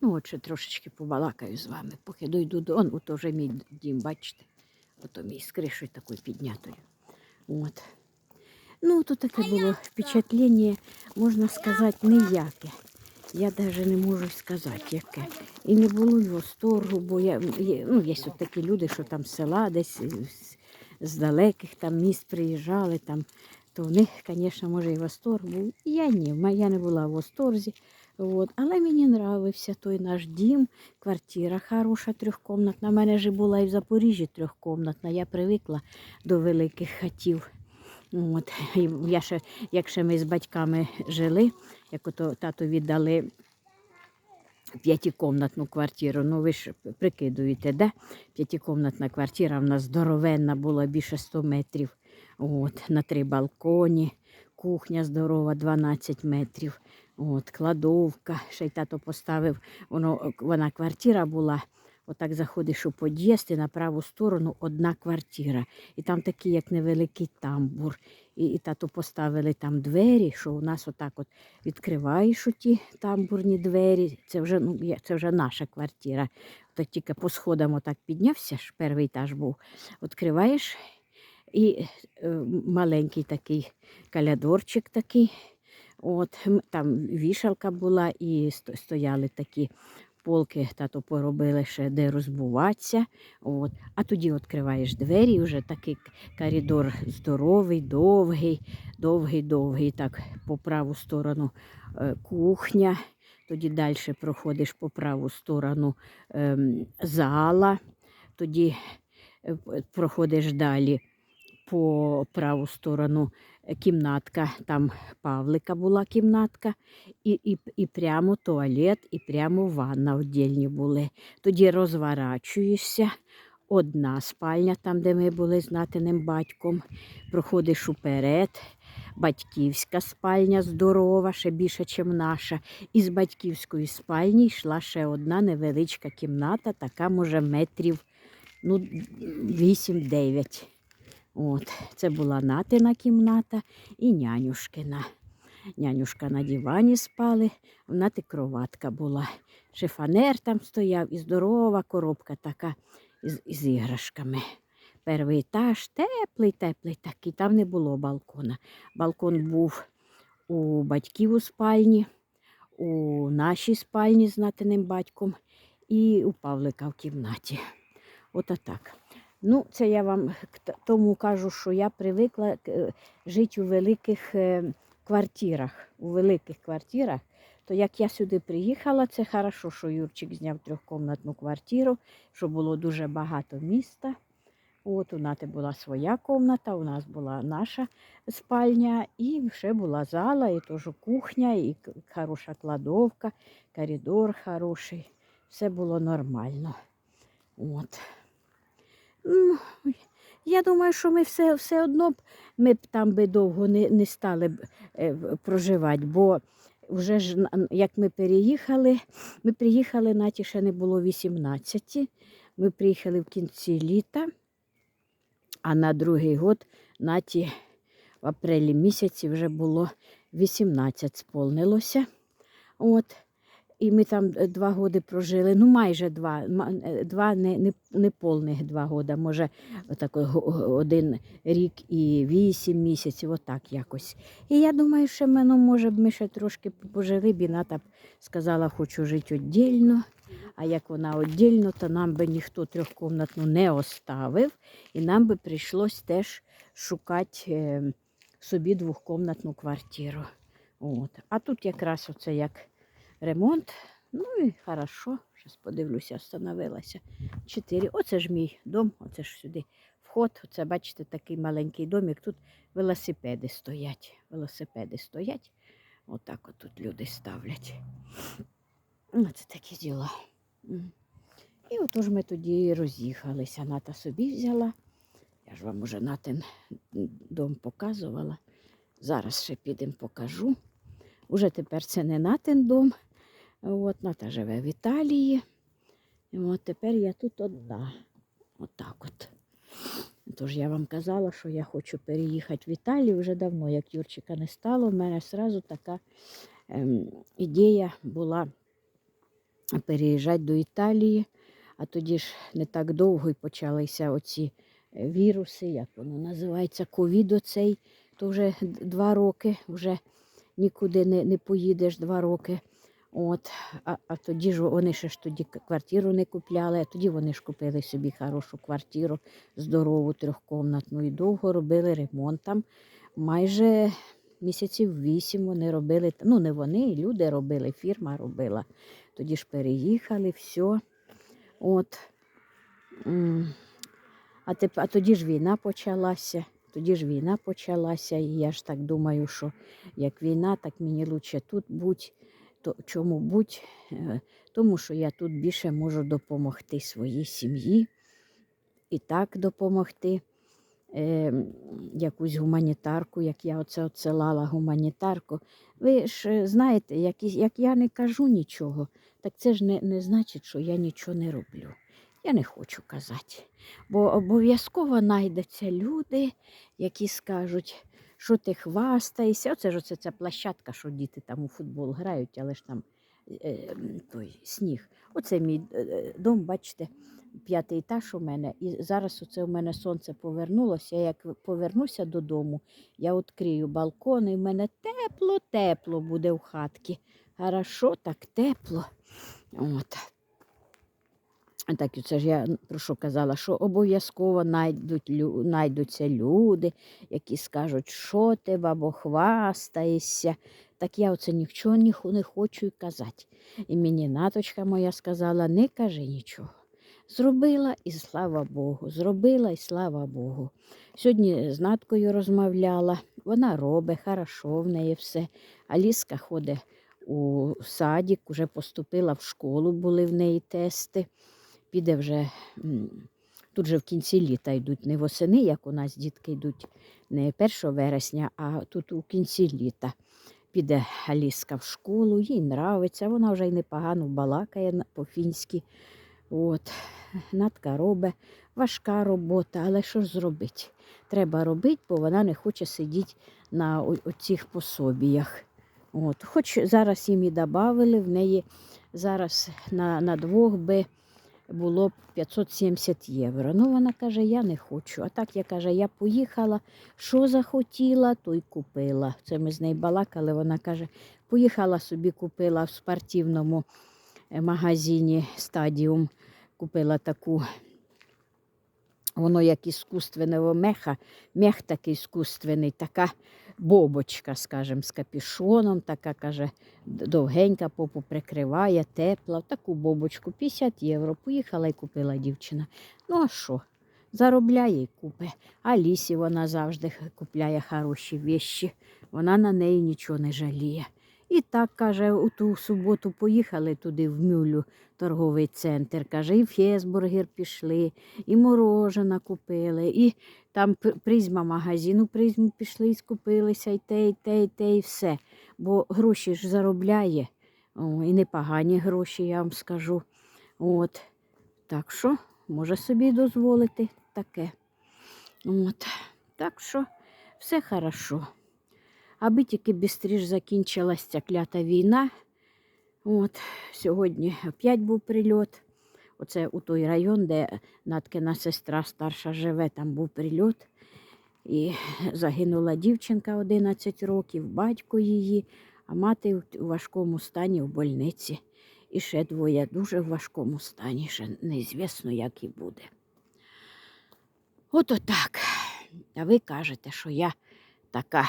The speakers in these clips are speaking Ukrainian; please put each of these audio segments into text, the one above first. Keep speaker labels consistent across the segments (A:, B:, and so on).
A: Ну, от ще трошечки побалакаю з вами, поки дойду до он, ото вже мій дім, бачите? Ото мій з кришою такою піднятою. От. Ну, то таке було впечатлення, можна сказати, ніяке. Я навіть не можу сказати, яке. І не було й восторгу, бо я, є, ну, є от такі люди, що там з села десь з, з далеких там міст приїжджали, там, то в них, звісно, може і восторг був. Я ні, я не була в восторзі. От. Але мені нравився той наш дім, квартира хороша, трьохкомнатна. У мене ж була і в Запоріжжі трьохкомнатна. Я привикла до великих хатів. От. Я ще, як ми з батьками жили, як ото тато віддали п'ятикомнатну квартиру. Ну ви ж прикидуєте, де? П'ятикомнатна квартира в нас здоровенна була більше 100 метрів. От, на три балконі, кухня здорова, 12 метрів. От, кладовка, ще й тато поставив, воно, вона квартира була. Отак заходиш у під'їзд і на праву сторону одна квартира. І там такий, як невеликий тамбур. І, і тато поставили там двері, що у нас отак от відкриваєш у тамбурні двері. Це вже, ну, це вже наша квартира. То тільки по сходам отак піднявся, ж перший етаж був. Відкриваєш і е, маленький такий калядорчик такий. От, там вішалка була, і стояли такі полки, тато поробили ще де розбуватися. От. А тоді відкриваєш двері, вже такий коридор здоровий, довгий, довгий, довгий. Так, по праву сторону е, кухня. Тоді далі проходиш по праву сторону ем, зала. Тоді е, проходиш далі по праву сторону кімнатка, там Павлика була кімнатка, і, і, і прямо туалет, і прямо ванна віддільні були. Тоді розворачуєшся. Одна спальня, там, де ми були з натиним батьком. Проходиш уперед. Батьківська спальня здорова, ще більше, ніж наша. І з батьківської спальні йшла ще одна невеличка кімната, така, може, метрів ну, 8-9. От, це була натина кімната і нянюшкина. Нянюшка на дивані спали, в нати кроватка була. Шифанер там стояв і здорова коробка така із, із іграшками. Перший етаж теплий, теплий такий, там не було балкона. Балкон був у батьків у спальні, у нашій спальні з натиним батьком і у Павлика в кімнаті. Ото так. Ну, це я вам тому кажу, що я привикла е, жити у великих е, квартирах. У великих квартирах. То як я сюди приїхала, це хорошо, що Юрчик зняв трьохкомнатну квартиру, що було дуже багато міста. От у Нати була своя кімната, у нас була наша спальня, і ще була зала, і теж кухня, і хороша кладовка, коридор хороший. Все було нормально. От. Ну, я думаю, що ми все, все одно б ми б там би довго не, не стали б е, проживати, бо вже ж як ми переїхали, ми приїхали, наті ще не було 18. Ми приїхали в кінці літа, а на другий год наті в апрелі місяці вже було 18 сповнилося. От. І ми там е, два роки прожили, ну майже два, е, два не, не, не повних два роки, може го- один рік і вісім місяців, отак якось. І я думаю, що ми, ну, може б ми ще трошки пожили, б б сказала, хочу жити віддільно. А як вона віддільно, то нам би ніхто трьохкомнатну не оставив, і нам би прийшлось теж шукати е, собі двохкомнатну квартиру. От. А тут якраз оце як ремонт. Ну і хорошо. Зараз подивлюся, встановилася. Чотири. Оце ж мій дом, оце ж сюди вход. Оце, бачите, такий маленький домик. Тут велосипеди стоять. Велосипеди стоять. Отак от тут люди ставлять. Оце такі діла. І отож ми тоді роз'їхалися. Ната собі взяла. Я ж вам уже Натин дом показувала. Зараз ще підемо покажу. Уже тепер це не Натин дом. От, Ната живе в Італії. І от тепер я тут одна. Отак от. Тож я вам казала, що я хочу переїхати в Італію вже давно, як Юрчика не стало. У мене одразу така ем, ідея була переїжджати до Італії. А тоді ж не так довго і почалися оці е, віруси, як воно називається, ковід оцей, то вже два роки, вже нікуди не, не поїдеш два роки. От, а, а тоді ж вони ще ж тоді квартиру не купляли, а тоді вони ж купили собі хорошу квартиру, здорову, трьохкомнатну, і довго робили ремонт там. Майже місяців вісім вони робили, ну не вони, люди робили, фірма робила. Тоді ж переїхали, все. От. А, теп, а тоді ж війна почалася. Тоді ж війна почалася, і я ж так думаю, що як війна, так мені краще тут будь. То, чому будь? Е, Тому що я тут більше можу допомогти своїй сім'ї і так допомогти. Е, якусь гуманітарку, як я оце отсилала гуманітарку. Ви ж е, знаєте, як, як я не кажу нічого, так це ж не, не значить, що я нічого не роблю. Я не хочу казати. Бо обов'язково знайдуться люди, які скажуть, що ти хвастаєшся. Оце ж оце ця площадка, що діти там у футбол грають, але ж там е, той сніг. Оце мій е, е, дом, бачите, п'ятий етаж у мене. І зараз оце у мене сонце повернулося. Я як повернуся додому, я відкрию балкон, і в мене тепло-тепло буде в хатці. Хорошо, так тепло. От. Так, це ж я про що казала, що обов'язково найдуть, найдуться люди, які скажуть, що ти, бабо, хвастаєшся. Так я оце нічого не, хочу й казати. І мені наточка моя сказала, не кажи нічого. Зробила і слава Богу, зробила і слава Богу. Сьогодні з Наткою розмовляла, вона робить, хорошо в неї все. Аліска ходить у садик, вже поступила в школу, були в неї тести. Піде вже, тут же в кінці літа йдуть не восени, як у нас дітки йдуть не 1 вересня, а тут у кінці літа. Піде Аліска в школу, їй нравиться, вона вже й непогано балакає по-фінськи. От. Натка робить, важка робота, але що ж зробити? Треба робити, бо вона не хоче сидіти на оцих пособіях. От. Хоч зараз їм і додали, в неї зараз на, на двох би було б 570 євро. Ну, вона каже, я не хочу. А так я каже, я поїхала, що захотіла, то й купила. Це ми з нею балакали. Вона каже, поїхала собі, купила в спортивному е, магазині стадіум, купила таку. Воно як іскусственного меха, мех такий іскусственний, така бобочка, скажімо, з капюшоном, така, каже, довгенька, попу прикриває, тепла. Таку бобочку 50 євро. Поїхала і купила дівчина. Ну а що? Заробляє і купе. А лісі вона завжди купляє хороші вещі. Вона на неї нічого не жаліє. І так, каже, у ту суботу поїхали туди в Мюлю, торговий центр. Каже, і в Фєсбургер пішли, і морожена купили, і там призма магазину, призму пішли і скупилися, і те, і те, і те, і все. Бо гроші ж заробляє. О, і непогані гроші, я вам скажу. От. Так що може собі дозволити таке. От. Так що все хорошо. Аби тільки бістріш закінчилась ця клята війна. От, сьогодні опять був прильот. Оце у той район, де Наткина сестра старша живе, там був прильот. І загинула дівчинка 11 років, батько її, а мати у важкому стані в больниці. І ще двоє дуже в важкому стані, ще неізвісно, як і буде. Ото так. А ви кажете, що я така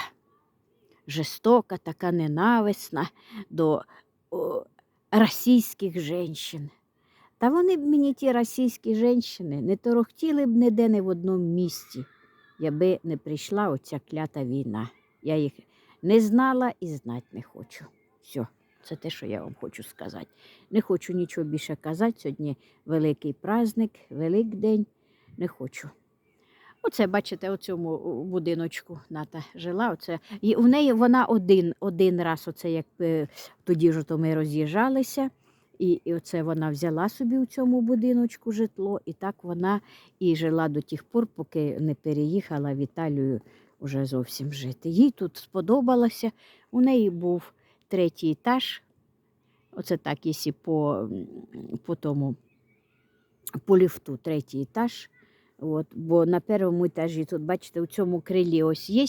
A: жорстока, така ненависна до о, російських жінок. Та вони б мені, ті російські жінки, не торохтіли б ніде не в одному місці, якби не прийшла оця клята війна. Я їх не знала і знати не хочу. Все, це те, що я вам хочу сказати. Не хочу нічого більше казати. Сьогодні великий праздник, Великдень. Не хочу. Оце, бачите, у цьому будиночку Ната жила. Оце. І у неї вона один, один раз, оце як е, тоді ж то ми роз'їжджалися. І, і оце вона взяла собі у цьому будиночку житло, і так вона і жила до тих пор, поки не переїхала в Італію вже зовсім жити. Їй тут сподобалося. У неї був третій етаж, Оце так, якщо по, по тому по ліфту, третій етаж. От, бо на першому етажі, тут, бачите, у цьому крилі ось є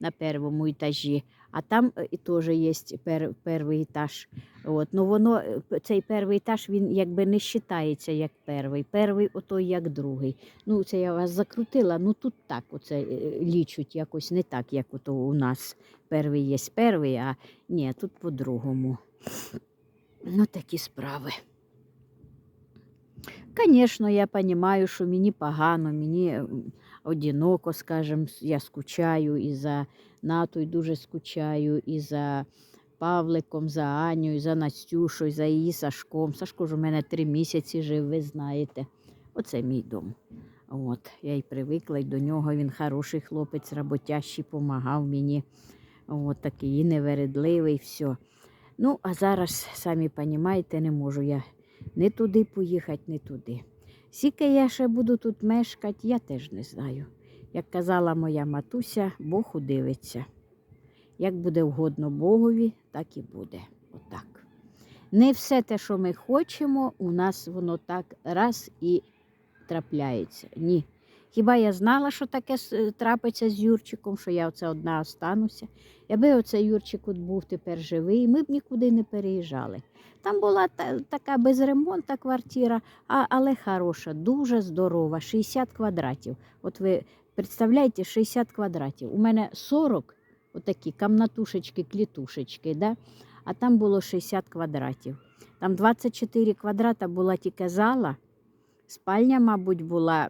A: на першому етажі, а там е, теж є пер, перший етаж. От, ну воно, е, цей перший етаж він якби не вважається як перший. Перший отой як другий. Ну, це я вас закрутила, ну тут так оце е, лічуть якось не так, як ото у нас. Перший є перший, а ні, тут по-другому. Ну, такі справи. Звісно, я розумію, що мені погано, мені одиноко, скажем, я скучаю і за Натою дуже скучаю, і за Павликом, за Аню, і за Настюшою, за її Сашком. Сашко ж у мене три місяці жив, ви знаєте. Оце мій дом. От, я й привикла й до нього. Він хороший хлопець, роботящий, помагав мені. От такий і невередливий, все. Ну, а зараз, самі розумієте, не можу я не туди поїхати, не туди. Скільки я ще буду тут мешкати, я теж не знаю. Як казала моя матуся, Бог удивиться. Як буде вгодно Богові, так і буде. Отак. Не все те, що ми хочемо, у нас воно так раз і трапляється. Ні. Хіба я знала, що таке трапиться з Юрчиком, що я оце одна остануся. Якби оцей Юрчик був тепер живий, ми б нікуди не переїжджали. Там була та, така безремонтна квартира, а, але хороша, дуже здорова, 60 квадратів. От ви представляєте, 60 квадратів. У мене 40 отакі камнатушечки, клітушечки, да? а там було 60 квадратів. Там 24 квадрата була тільки зала, спальня, мабуть, була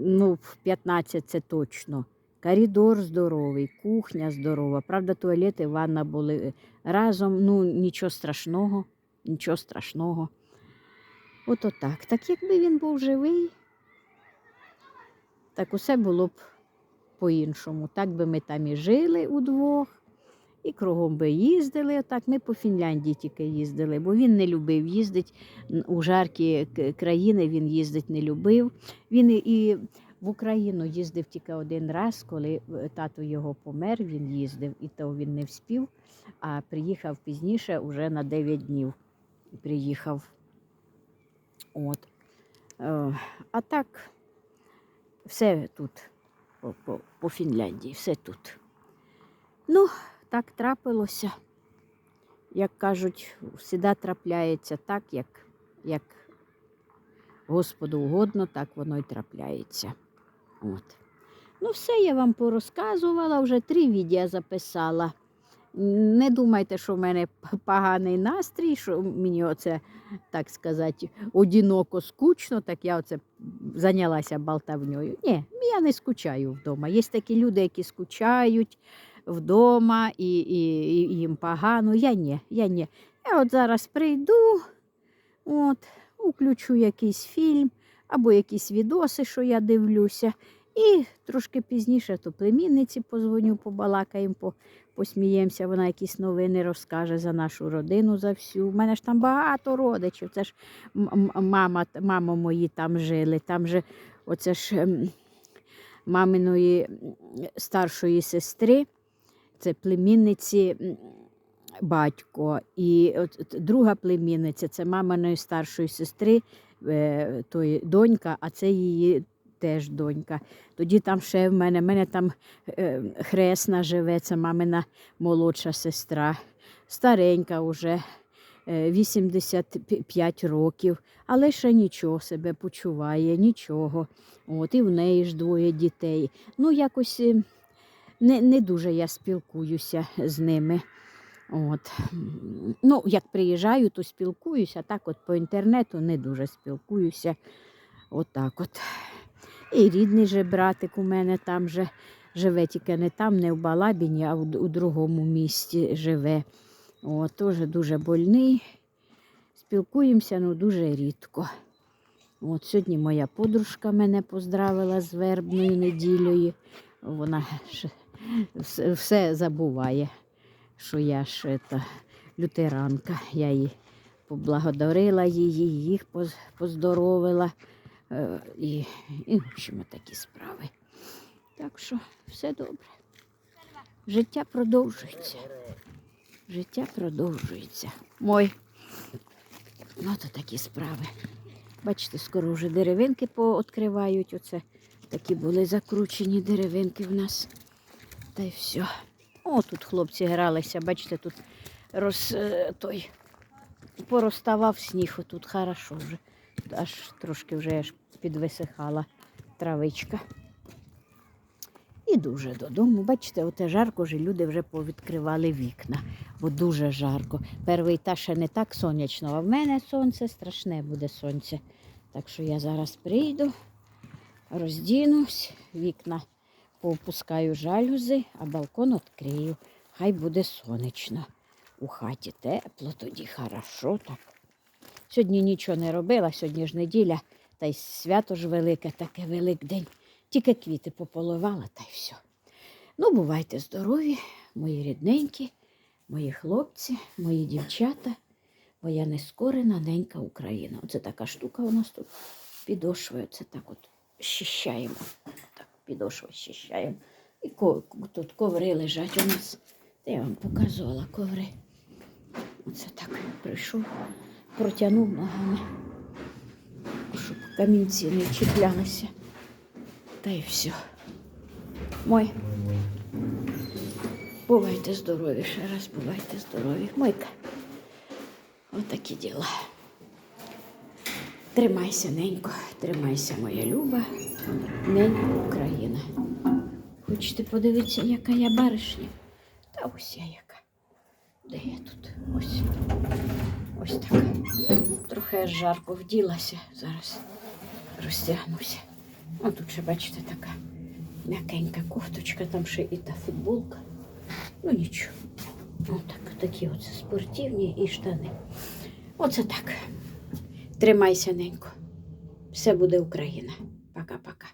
A: ну, в 15 це точно. Коридор здоровий, кухня здорова. Правда, туалет і ванна були е, разом. Ну, нічого страшного, нічого страшного. Ото так. Так якби він був живий, так усе було б по-іншому. Так би ми там і жили удвох, і кругом би їздили. Отак ми по Фінляндії тільки їздили, бо він не любив їздити у жаркі країни. Він їздити не любив. Він і- в Україну їздив тільки один раз, коли е, тато його помер, він їздив, і то він не вспів, а приїхав пізніше, уже на 9 днів приїхав. От. Е, А так, все тут, по, по, по Фінляндії, все тут. Ну, так трапилося. Як кажуть, завжди трапляється так, як, як Господу угодно, так воно й трапляється. От. Ну, все я вам порозказувала, вже три відео записала. Не думайте, що в мене поганий настрій, що мені оце, так сказати, одиноко скучно, так я оце зайнялася болтавньою. Ні, я не скучаю вдома. Є такі люди, які скучають вдома і, і, і їм погано. Я ні, я ні. Я от зараз прийду, от, включу якийсь фільм або якісь відоси, що я дивлюся. І трошки пізніше то племінниці позвоню, побалакаємо, по, посміємося, вона якісь новини розкаже за нашу родину, за всю. У мене ж там багато родичів. Це ж мама, мама мої там жили. Там же оце ж ем, маминої старшої сестри, це племінниці батько. І от, друга племінниця це маминої старшої сестри, е, тої донька, а це її теж донька. Тоді там ще в мене, в мене там е, хресна живе, це мамина молодша сестра, старенька вже. е, 85 років, але ще нічого себе почуває, нічого. От, і в неї ж двоє дітей. Ну, якось е, не, не дуже я спілкуюся з ними. От. Ну, як приїжджаю, то спілкуюся, так от по інтернету не дуже спілкуюся. Отак от. І рідний же братик у мене там же живе, тільки не там, не в Балабіні, а у, другому місті живе. О, теж дуже больний. Спілкуємося ну, дуже рідко. От сьогодні моя подружка мене поздравила з вербною неділею. Вона все, забуває, що я ж ета, лютеранка. Я її поблагодарила її, їх поздоровила. Е, І, і такі справи. Так що все добре. Життя продовжується. Життя продовжується. Мой. Ну, то такі справи. Бачите, скоро вже деревинки пооткривають. Оце такі були закручені деревинки в нас. Та й все. О, тут хлопці гралися, бачите, тут роз, е, той, порозставав сніг, тут хорошо вже. Аж трошки вже аж підвисихала травичка. Іду вже додому. Бачите, оте жарко вже люди вже повідкривали вікна, бо дуже жарко. Перший етаж ще не так сонячно, а в мене сонце страшне буде сонце. Так що я зараз прийду, роздінусь, вікна поопускаю жалюзи, а балкон відкрию. Хай буде сонячно. У хаті тепло, тоді хорошо так. Сьогодні нічого не робила, сьогодні ж неділя, та й свято ж велике, таке Великдень. Тільки квіти пополивала та й все. Ну, бувайте здорові, мої рідненькі, мої хлопці, мої дівчата, моя нескорена ненька Україна. Оце така штука у нас тут підошвою. Це так от щищаємо. Так, підошвою щищаємо. І тут коври лежать у нас. Я вам показувала коври. Оце так прийшов, протягнув ногами, щоб камінці не чіплялися. Та й все. Мой. Бувайте здорові, ще раз бувайте здорові. Мойка. Отакі діла. Тримайся, ненько, тримайся, моя люба, ненька Україна. Хочете подивитися, яка я баришня? Та ось я яка. Де я тут? Ось. Ось так. Трохи жарко вділася. Зараз розтягнуся. О, тут ще, бачите, така м'якенька кофточка, там ще і та футболка. Ну нічого. Отак, такі оце спортивні і штани. Оце так. Тримайся, ненько. Все буде Україна. Пока-пока.